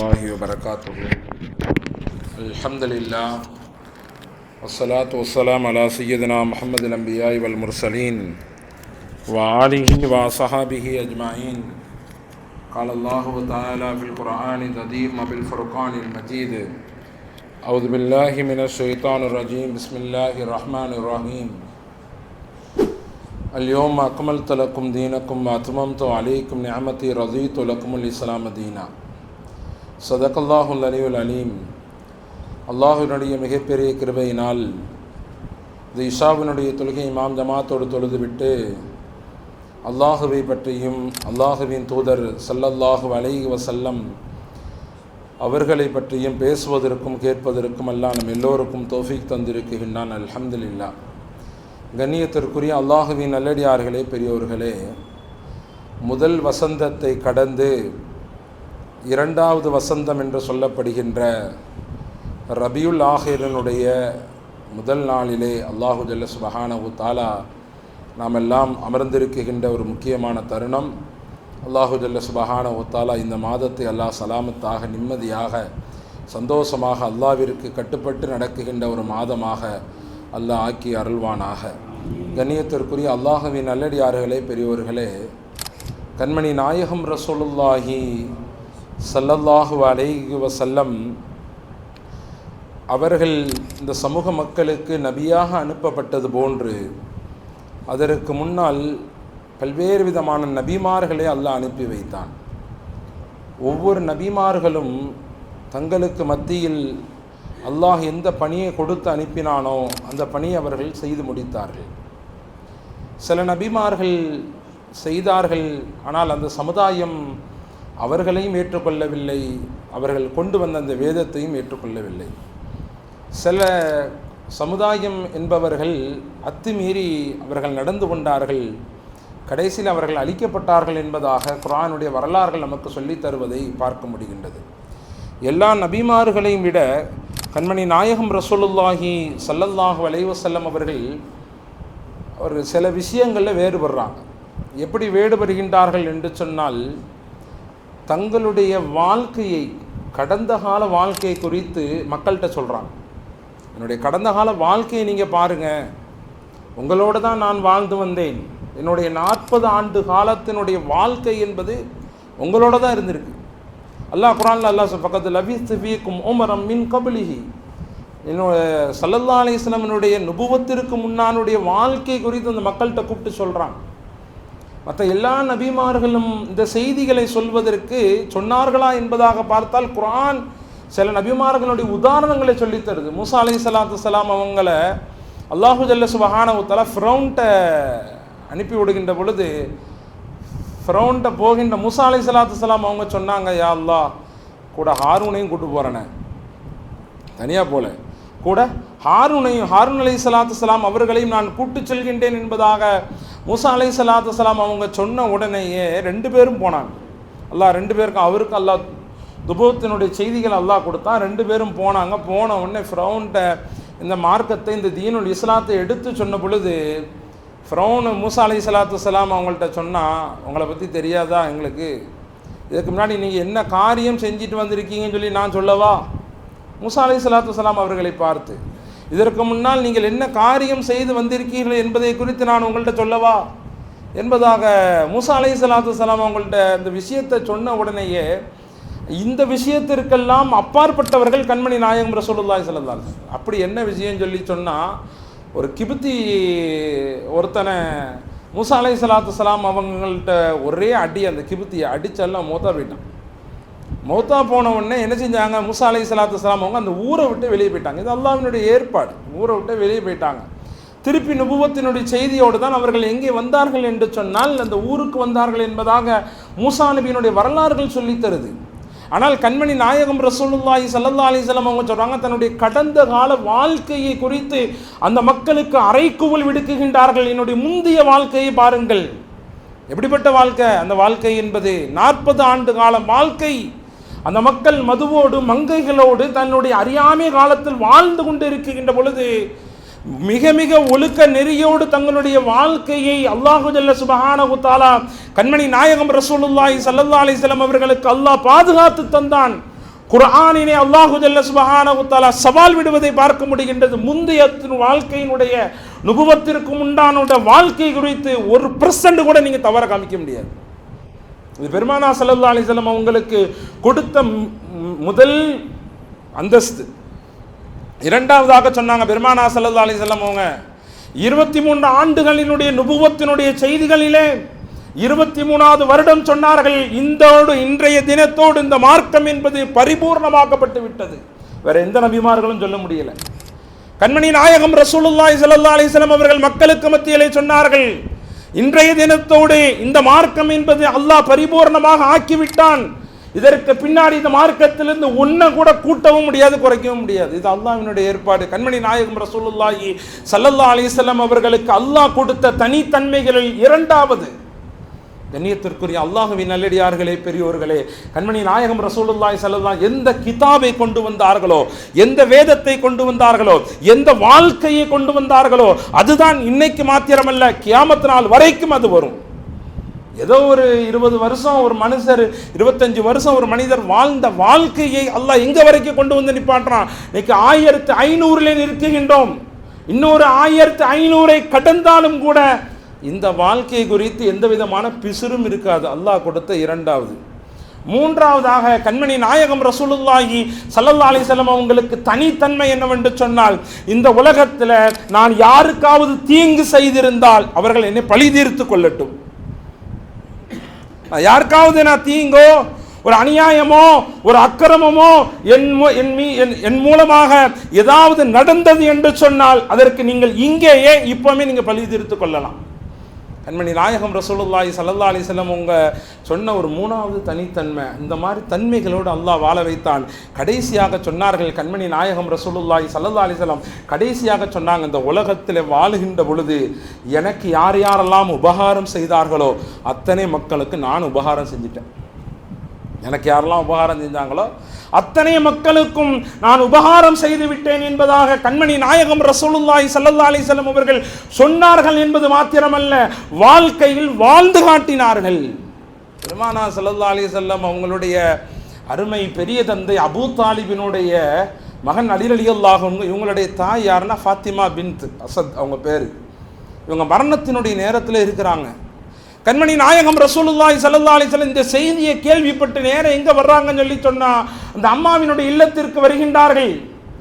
الله وبركاته. الحمد لله والصلاة والسلام على سيدنا محمد الأنبياء والمرسلين وآله وصحابه أجمعين. قال الله تعالى في القرآن العظيم وبالفرقان المجيد. أعوذ بالله من الشيطان الرجيم. بسم الله الرحمن الرحيم. اليوم أكملت لكم دينكم وأتممت عليكم نعمتي رضيت لكم الإسلام دينا. சதக்கல்லாஹுல் அலிவுல் அலீம் அல்லாஹுனுடைய மிகப்பெரிய கிருபையினால் இந்த இஷாவினுடைய தொழுகை இமாம் ஜமாத்தோடு தொழுதுவிட்டு அல்லாஹுவை பற்றியும் அல்லாஹுவின் தூதர் சல்லல்லாஹு அலைஹி வசல்லம் அவர்களை பற்றியும் பேசுவதற்கும் கேட்பதற்கும் எல்லாம் நம் எல்லோருக்கும் தோஃபிக் தந்திருக்கின்றான். அல்ஹம்துலில்லா கண்ணியத்திற்குரிய அல்லாஹுவின் நல்லடியார்களே பெரியோர்களே முதல் வசந்தத்தை கடந்து இரண்டாவது வசந்தம் என்று சொல்லப்படுகின்ற ரபியுல் ஆஹிரனுடைய முதல் நாளிலே அல்லாஹு ஜல்ல சுபஹானஹு தாலா நாம் எல்லாம் அமர்ந்திருக்கின்ற ஒரு முக்கியமான தருணம். அல்லாஹு ஜல்ல சுபஹானஹு தாலா இந்த மாதத்தை அல்லாஹ் சலாமத்தாக நிம்மதியாக சந்தோஷமாக அல்லாவிற்கு கட்டுப்பட்டு நடக்குகின்ற ஒரு மாதமாக அல்லாஹ் ஆக்கி அருள்வானாக. கண்ணியத்திற்குரிய அல்லாஹுவின் நல்லடியார்களே பெரியோர்களே கண்மணி நாயகம் ரசோலுல்லாஹி சல்லல்லாஹு அலைஹி வசல்லம் அவர்கள் இந்த சமூக மக்களுக்கு நபியாக அனுப்பப்பட்டது போன்று அதற்கு முன்னால் பல்வேறு விதமான நபிமார்களை அல்லாஹ் அனுப்பி வைத்தான். ஒவ்வொரு நபிமார்களும் தங்களுக்கு மத்தியில் அல்லாஹ் எந்த பணியை கொடுத்து அனுப்பினானோ அந்த பணியை அவர்கள் செய்து முடித்தார்கள். சில நபிமார்கள் செய்தார்கள் ஆனால் அந்த சமுதாயம் அவர்களையும் ஏற்றுக்கொள்ளவில்லை. அவர்கள் கொண்டு வந்த அந்த வேதத்தையும் ஏற்றுக்கொள்ளவில்லை. சில சமுதாயம் என்பவர்கள் அத்துமீறி அவர்கள் நடந்து கொண்டார்கள். கடைசியில் அவர்கள் அழிக்கப்பட்டார்கள் என்பதாக குரானுடைய வரலாறுகள் நமக்கு சொல்லித் தருவதை பார்க்க முடிகின்றது. எல்லா நபிமார்களையும் விட கண்மணி நாயகம் ரசூலுல்லாஹி சல்லல்லாஹு அலைவசல்லம் அவர்கள் ஒரு சில விஷயங்களில் வேறுபடுறாங்க. எப்படி வேறுபடுகின்றார்கள் என்று சொன்னால் தங்களுடைய வாழ்க்கையை கடந்த கால வாழ்க்கையை குறித்து மக்கள்கிட்ட சொல்கிறாங்க என்னுடைய கடந்த கால வாழ்க்கையை நீங்கள் பாருங்கள் உங்களோடு தான் நான் வாழ்ந்து வந்தேன். என்னுடைய நாற்பது ஆண்டு காலத்தினுடைய வாழ்க்கை என்பது உங்களோட தான் இருந்திருக்கு. அல்லாஹ் குரான்ல அல்லாஹ் பக்கத்தில் லபீஸ் ஃபீக்கும் ஓமரம் மின் கபிலிஹி. என்னோட சல்லல்லா அலிஸ்லாமினுடைய நுபுவத்திற்கு முன்னானுடைய வாழ்க்கை குறித்து அந்த மக்கள்கிட்ட கூப்பிட்டு சொல்கிறாங்க மற்ற எல்லா நபிமார்களும் இந்த செய்திகளை சொல்வதற்கு சொன்னார்களா என்பதாக பார்த்தால் குரான் சில நபிமார்களுடைய உதாரணங்களை சொல்லித் தருது. மூசா அலி சலாத்து சலாம் அவங்கள அல்லாஹு ஜல்ல சுபஹான உத்தலா ஃப்ரௌண்ட்டை அனுப்பி விடுகின்ற பொழுது ஃப்ரௌண்ட்டை போகின்ற மூசா அலி சலாத்து சலாம் அவங்க சொன்னாங்க யா அல்லா கூட ஹாரூனையும் கூட்டு போகிறேனே தனியாக போல. கூட ஹாரூனையும் ஹாரூன் அலை சலாத்து சலாம் அவர்களையும் நான் கூட்டு செல்கின்றேன் என்பதாக மூசா அலை சலாத்து சலாம் அவங்க சொன்ன உடனேயே ரெண்டு பேரும் போனாங்க. அல்லாஹ் ரெண்டு பேருக்கும் அவருக்கு அல்லாஹ் துபோத்தினுடைய செய்திகள் அல்லாஹ் கொடுத்தான். ரெண்டு பேரும் போனாங்க. போன உடனே ஃப்ரௌன்ட்ட இந்த மார்க்கத்தை இந்த தீனுல் இஸ்லாத்தை எடுத்து சொன்ன பொழுது ஃப்ரௌனு மூசா அலை சலாத்து சலாம் அவங்கள்ட்ட சொன்னால் உங்களை பற்றி தெரியாதா எங்களுக்கு? இதுக்கு முன்னாடி நீங்கள் என்ன காரியம் செஞ்சுட்டு வந்திருக்கீங்கன்னு சொல்லி நான் சொல்லவா? மூசா அலை சலாத்து சலாம் அவர்களை பார்த்து இதற்கு முன்னால் நீங்கள் என்ன காரியம் செய்து வந்திருக்கீர்கள் என்பதை குறித்து நான் உங்கள்கிட்ட சொல்லவா? என்பதாக மூசா அலை சலாத்து சலாம் அவங்கள்ட்ட இந்த விஷயத்தை சொன்ன உடனேயே இந்த விஷயத்திற்கெல்லாம் அப்பாற்பட்டவர்கள் கண்மணி நாயகம் ரசூலுல்லாய் சொல்லலாம் அப்படி என்ன விஷயம் சொல்லி சொன்னால் ஒரு கிபுத்தி ஒருத்தனை மூசா அலை சலாத்து சலாம் அவங்கள்ட்ட ஒரே அடி அந்த கிபுத்தியை அடிச்செல்லாம் மூத்தா போயிட்டான். மௌத்தா போன உடனே என்ன செஞ்சாங்க? முசா அலை சலாத்து சலாம் அவங்க அந்த ஊரை விட்டு வெளியே போயிட்டாங்க. இது அல்லாவினுடைய ஏற்பாடு. ஊரை விட்டு வெளியே போயிட்டாங்க. திருப்பி நுபுவத்தினுடைய செய்தியோடு தான் அவர்கள் எங்கே வந்தார்கள் என்று சொன்னால் அந்த ஊருக்கு வந்தார்கள் என்பதாக மூசா நபியினுடைய வரலாறுகள் சொல்லித் தருது. ஆனால் கண்மணி நாயகம் ரசூலுல்லாஹி சல்லா அலிசல்லாம் அவங்க சொல்கிறாங்க தன்னுடைய கடந்த கால வாழ்க்கையை குறித்து அந்த மக்களுக்கு அரைக்குவல் விடுக்குகின்றார்கள். என்னுடைய முந்தைய வாழ்க்கையை பாருங்கள். எப்படிப்பட்ட வாழ்க்கை? அந்த வாழ்க்கை என்பது நாற்பது ஆண்டு கால வாழ்க்கை. அந்த மக்கள் மதுவோடு மங்கைகளோடு தன்னுடைய அறியாமை காலத்தில் வாழ்ந்து கொண்டு இருக்கின்ற பொழுது மிக மிக ஒழுக்க நெறியோடு தங்களுடைய வாழ்க்கையை அல்லாஹு ஜல்ல சுபஹானஹு கண்மணி நாயகம் ரசூலுல்லாஹி சல்லா அலைஹி அவர்களுக்கு அல்லாஹ் பாதுகாத்து தந்தான். குர்ஆனினை அல்லாஹு ஜல்ல சுபஹானஹு சவால் விடுவதை பார்க்க முடிகின்றது. முந்தைய வாழ்க்கையினுடைய நுபுவத்திற்கு உண்டான வாழ்க்கை குறித்து ஒரு பர்சன்ட் கூட நீங்கள் தவற காமிக்க முடியாது. இது பெருமானா சல்லா அலிசல்லம் அவங்களுக்கு கொடுத்த முதல் அந்தஸ்து. இரண்டாவதாக சொன்னாங்க பெருமானா சல்லா அலிசல்லம் அவங்க இருபத்தி மூன்று ஆண்டுகளினுடைய நுபுவத்தினுடைய செய்திகளிலே இருபத்தி மூணாவது வருடம் சொன்னார்கள் இந்தோடு இன்றைய தினத்தோடு இந்த மார்க்கம் என்பது பரிபூர்ணமாக்கப்பட்டு விட்டது. வேற எந்த நபிமார்களும் சொல்ல முடியல. கண்மணி நாயகம் ரசூலுல்லாய் சல்லா அலைஹி அவர்கள் மக்களுக்கு மத்தியிலே சொன்னார்கள் இன்றைய தினத்தோடு இந்த மார்க்கம் என்பது அல்லாஹ் பரிபூர்ணமாக ஆக்கிவிட்டான். இதற்கு பின்னாடி இந்த மார்க்கத்திலிருந்து ஒன்றை கூட கூட்டவும் முடியாது குறைக்கவும் முடியாது. இது அல்லாஹினுடைய ஏற்பாடு. கண்மணி நாயகம் ரசூலுல்லாஹி சல்லல்லா அலிசல்லாம் அவர்களுக்கு அல்லாஹ் கொடுத்த தனித்தன்மைகளில் இரண்டாவது கண்ணியத்திற்குரிய அல்லாஹுவின் நல்லடியார்களே பெரியோர்களே கண்மணி நாயகம் ரசூலுல்லாய் ஸல்லல்லாஹு எந்த கிதாபை கொண்டு வந்தார்களோ எந்த வேதத்தை கொண்டு வந்தார்களோ எந்த வாழ்க்கையை கொண்டு வந்தார்களோ அதுதான் இன்னைக்கு மாத்திரமல்ல கியாமத்து நாள் வரைக்கும் அது வரும். ஏதோ ஒரு இருபது வருஷம் ஒரு மனுஷர் இருபத்தஞ்சு வருஷம் ஒரு மனிதர் வாழ்ந்த வாழ்க்கையை அல்லாஹ் எங்க வரைக்கும் கொண்டு வந்து நிப்பாட்டுறான்? இன்னைக்கு ஆயிரத்து ஐநூறுல நிறுத்துகின்றோம் இன்னொரு ஆயிரத்து ஐநூறை கடந்தாலும் கூட இந்த வாழ்க்கை குறித்து எந்த விதமான பிசுறும் இருக்காது. அல்லாஹ் கொடுத்த இரண்டாவது. மூன்றாவதாக கண்மணி நாயகம் ரசூலுல்லாஹி சல்லல்லா அலைஹி அவங்களுக்கு தனித்தன்மை என்னவென்று சொன்னால் இந்த உலகத்தில் நான் யாருக்காவது தீங்கு செய்திருந்தால் அவர்கள் என்னை பழி தீர்த்து கொள்ளட்டும். யாருக்காவது நான் தீங்கோ ஒரு அநியாயமோ ஒரு அக்கிரமமோ என் என் மீ என் என் மூலமாக ஏதாவது நடந்தது என்று சொன்னால் அதற்கு நீங்கள் இங்கேயே இப்பவுமே நீங்கள் பழி தீர்த்து கொள்ளலாம். கண்மணி நாயகம் ரசூலுல்லாஹி சல்லா அலி செல்லம் உங்க சொன்ன ஒரு மூணாவது தனித்தன்மை இந்த மாதிரி தன்மைகளோடு அல்லாஹ் வாழ வைத்தான். கடைசியாக சொன்னார்கள் கண்மணி நாயகம் ரசூலுல்லாஹி சல்லா அலைஹி கடைசியாக சொன்னாங்க இந்த உலகத்தில் வாழுகின்ற பொழுது எனக்கு யார் யாரெல்லாம் உபகாரம் செய்தார்களோ அத்தனை மக்களுக்கு நான் உபகாரம் செஞ்சிட்டேன். எனக்கு யாரெல்லாம் உபகாரம் செஞ்சாங்களோ அத்தனை மக்களுக்கும் நான் உபகாரம் செய்து விட்டேன் என்பதாக கண்மணி நாயகம் ரசூலுல்லாஹி ஸல்லல்லாஹு அலி செல்லம் அவர்கள் சொன்னார்கள் என்பது மாத்திரமல்ல வாழ்க்கையில் வாழ்ந்து காட்டினார்கள். பெருமானா ஸல்லல்லாஹு அலி செல்லம் அவங்களுடைய அருமை பெரிய தந்தை அபூ தாலிபினுடைய மகன் அலி இவங்களுடைய தாய் யாருன்னா ஃபாத்திமா பின்த் அசத் அவங்க பேர். இவங்க மரணத்தினுடைய நேரத்தில் இருக்கிறாங்க. கண்மணி நாயகம் ரசூலுல்லாய் சல்லா அலைஹி இந்த செய்தியை கேள்விப்பட்டு நேரம் எங்கே வர்றாங்கன்னு சொல்லி சொன்னால் அந்த அம்மாவினுடைய இல்லத்திற்கு வருகின்றார்கள்.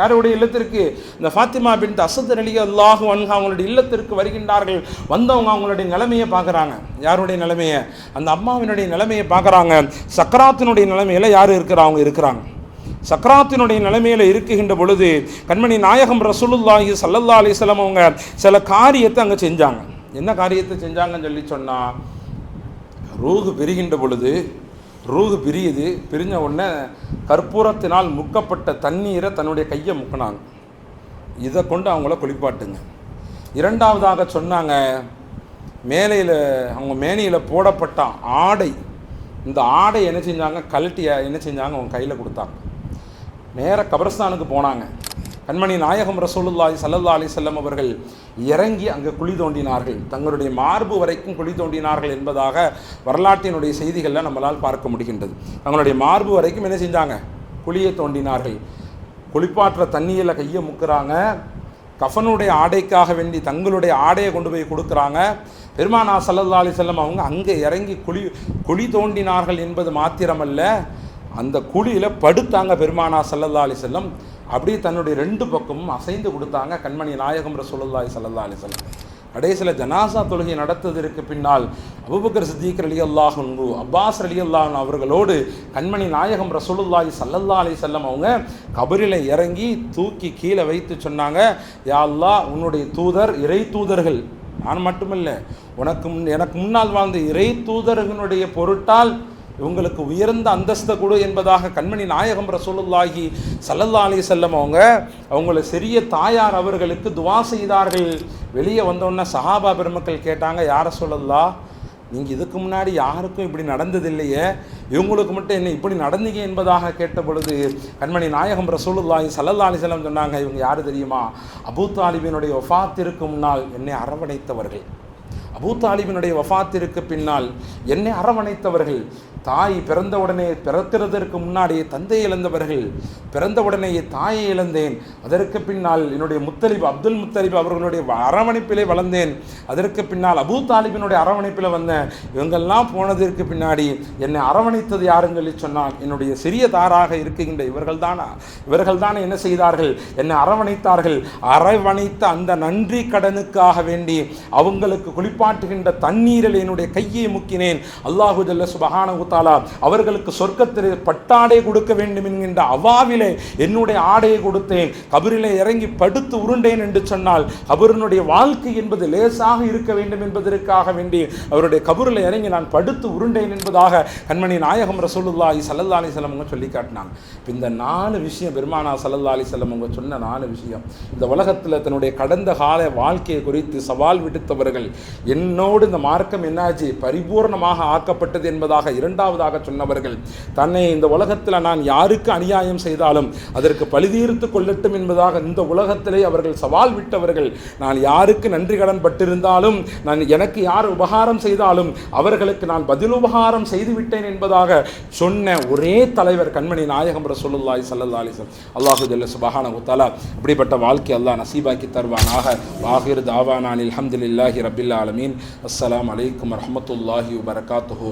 யாருடைய இல்லத்திற்கு? இந்த ஃபாத்திமா பின் அசத் அலி அல்லாஹு அன்ஹா அவங்களுடைய இல்லத்திற்கு வருகின்றார்கள். வந்தவங்க அவங்களுடைய நிலைமையை பார்க்குறாங்க. யாருடைய நிலைமையை? அந்த அம்மாவினுடைய நிலைமையை பார்க்குறாங்க. சக்கராத்தினுடைய நிலைமையில் யார் இருக்கிறா? அவங்க இருக்கிறாங்க. சக்கராத்தினுடைய நிலைமையில் இருக்குகின்ற பொழுது கண்மணி நாயகம் ரசூலுல்லாஹி சல்லல்லா அலைஹி அவங்க சில காரியத்தை அங்கே செஞ்சாங்க. என்ன காரியத்தை செஞ்சாங்கன்னு சொல்லி சொன்னால் ரூகு பிரிகின்ற பொழுது ரூகு பிரியுது பிரிஞ்ச உடனே கற்பூரத்தினால் முக்கப்பட்ட தண்ணீரை தன்னுடைய கையை முக்கினாங்க. இதை கொண்டு அவங்கள குளிப்பாட்டுங்க. இரண்டாவதாக சொன்னாங்க மேலையில் அவங்க மேனியில் போடப்பட்ட ஆடை. இந்த ஆடை என்ன செஞ்சாங்க? கழட்டி என்ன செஞ்சாங்க? அவங்க கையில் கொடுத்தாங்க. நேராக கபரஸ்தானுக்கு போனாங்க. கண்மணி நாயகம் ரசூலுல்லாஹி ஸல்லல்லாஹு அலி செல்லம் அவர்கள் இறங்கி அங்கே குழி தோண்டினார்கள். தங்களுடைய மார்பு வரைக்கும் குழி தோண்டினார்கள் என்பதாக வரலாற்றினுடைய செய்திகளில் நம்மளால் பார்க்க முடிகின்றது. தங்களுடைய மார்பு வரைக்கும் என்ன செஞ்சாங்க? குழியை தோண்டினார்கள். குளிப்பாற்ற தண்ணியில் கையை முக்கிறாங்க. கஃபனுடைய ஆடைக்காக வேண்டி தங்களுடைய ஆடையை கொண்டு போய் கொடுக்குறாங்க. பெருமானா சல்லல்லா அலி செல்லம் அவங்க அங்கே இறங்கி குழி குழி தோண்டினார்கள் என்பது மாத்திரமல்ல. அந்த குழியில் படுத்தாங்க பெருமானா சல்லல்லா அலி செல்லம் அப்படியே தன்னுடைய ரெண்டு பக்கமும் அசைந்து கொடுத்தாங்க கண்மணி நாயகம் ரசூலுல்லாய் சல்லா அலி செல்லம் கடைசியில் ஜனாசா தொழுகை நடத்ததற்கு பின்னால் அபுபக்கர் சித்திக் அலி அல்லாஹு அப்பாஸ் அலி அல்லாஹன் அவர்களோடு கண்மணி நாயகம் ரசூலுல்லாஹி சல்லல்லா அலி செல்லம் அவங்க கபரில் இறங்கி தூக்கி கீழே வைத்து சொன்னாங்க யா அல்லா உன்னுடைய தூதர் இறை தூதர்கள். நான் மட்டுமில்லை உனக்கு முன் எனக்கு முன்னால் வாழ்ந்த இறை தூதர்களுடைய பொருட்டால் இவங்களுக்கு உயர்ந்த அந்தஸ்தை கொடு என்பதாக கண்மணி நாயகம் ரசூலுல்லாஹி சல்லல்லா அலி செல்லம் அவங்க அவங்கள சிறிய தாயார் அவர்களுக்கு துவா செய்தார்கள். வெளியே வந்தோடனே சஹாபா பெருமக்கள் கேட்டாங்க யார சொல்லல்லா நீங்கள் இதுக்கு முன்னாடி யாருக்கும் இப்படி நடந்ததில்லையே இவங்களுக்கு மட்டும் என்ன இப்படி நடந்தீங்க? என்பதாக கேட்ட பொழுது கண்மணி நாயகம் ரசூலுல்லாஹி சல்லல்லா அலி செல்லம் சொன்னாங்க இவங்க யார் தெரியுமா? அபூ தாலிபினுடைய வஃபாத்திற்கு முன்னால் என்னை அரவணைத்தவர்கள். அபூ தாலிபினுடைய வஃபாத்திற்கு பின்னால் என்னை அரவணைத்தவர்கள். தாய் பிறந்த உடனே பிறக்கிறதற்கு முன்னாடியே தந்தை இழந்தவர்கள் பிறந்த தாயை இழந்தேன். அதற்கு பின்னால் என்னுடைய முத்தலிப் அப்துல் முத்தலிப் அவர்களுடைய அரவணைப்பிலே வளர்ந்தேன். அதற்கு பின்னால் அபூ தாலிபினுடைய அரவணைப்பில் வந்தேன். இவங்கெல்லாம் போனதற்கு பின்னாடி என்னை அரவணைத்தது யாருன்னு சொல்லி சொன்னால் என்னுடைய சிறிய தாராக இருக்கின்ற இவர்கள் தானா இவர்கள் தானே என்ன செய்தார்கள்? என்னை அரவணைத்தார்கள். அரவணைத்த அந்த நன்றி கடனுக்காக வேண்டி அவங்களுக்கு குளிப்பாட்டுகின்ற தண்ணீரில் என்னுடைய கையை முக்கினேன். அல்லாஹு ஜல்ல சுபஹானஹு தாலா அவர்களுக்கு சொர்க்கத்திலே பட்டாடை கொடுக்க வேண்டும் என்கின்ற அவாவிலே என்னுடைய ஆடையை கொடுத்தேன். கபரிலே இறங்கி படுத்து உருண்டேன் என்று சொன்னால் கபருனுடைய வாழ்க்கை என்பது லேசாக இருக்க வேண்டும் என்பதற்காக வேண்டி அவருடைய கபரில் இறங்கி நான் படுத்து உருண்டேன் என்பதாக கண்மணி நாயகம் ரசூலுல்லாஹி ஸல்லல்லாஹு அலி வஸல்லம் சொல்லி காட்டினாங்க. இந்த நாலு விஷயம் பெருமானா ஸல்லல்லாஹு அலி வஸல்லம் சொன்ன நாலு விஷயம். இந்த உலகத்தில் தன்னுடைய கடந்த கால வாழ்க்கையை குறித்து சவால் விடுத்தவர்கள் என்னோடு இந்த மார்க்கம் என்னாச்சு? பரிபூர்ணமாக ஆக்கப்பட்டது என்பதாக இரண்டாம் இரண்டாவதாக சொன்னவர்கள் தன்னை இந்த உலகத்தில் நான் யாருக்கு அநியாயம் செய்தாலும் அதற்கு பழுதீர்த்து கொள்ளட்டும் என்பதாக இந்த உலகத்திலே அவர்கள் சவால் விட்டவர்கள் நான் யாருக்கு நன்றி கடன் பட்டிருந்தாலும் நான் எனக்கு யார் உபகாரம் செய்தாலும் அவர்களுக்கு நான் பதில் உபகாரம் செய்துவிட்டேன் என்பதாக சொன்ன ஒரே தலைவர் கண்மணி நாயகம் ரசூலுல்லாஹி சல்லா அலிசம் அல்லாஹு ஜல்ல சுபஹான உத்தாலா இப்படிப்பட்ட வாழ்க்கை அல்லாஹ் நசீபாக்கி தருவானாக. வாகிர் தாவானானில் அல்ஹம்துலில்லாஹி ரபில் ஆலமீன். அஸ்லாம் அலைக்கும் வரமத்துல்லாஹி வரகாத்துஹூ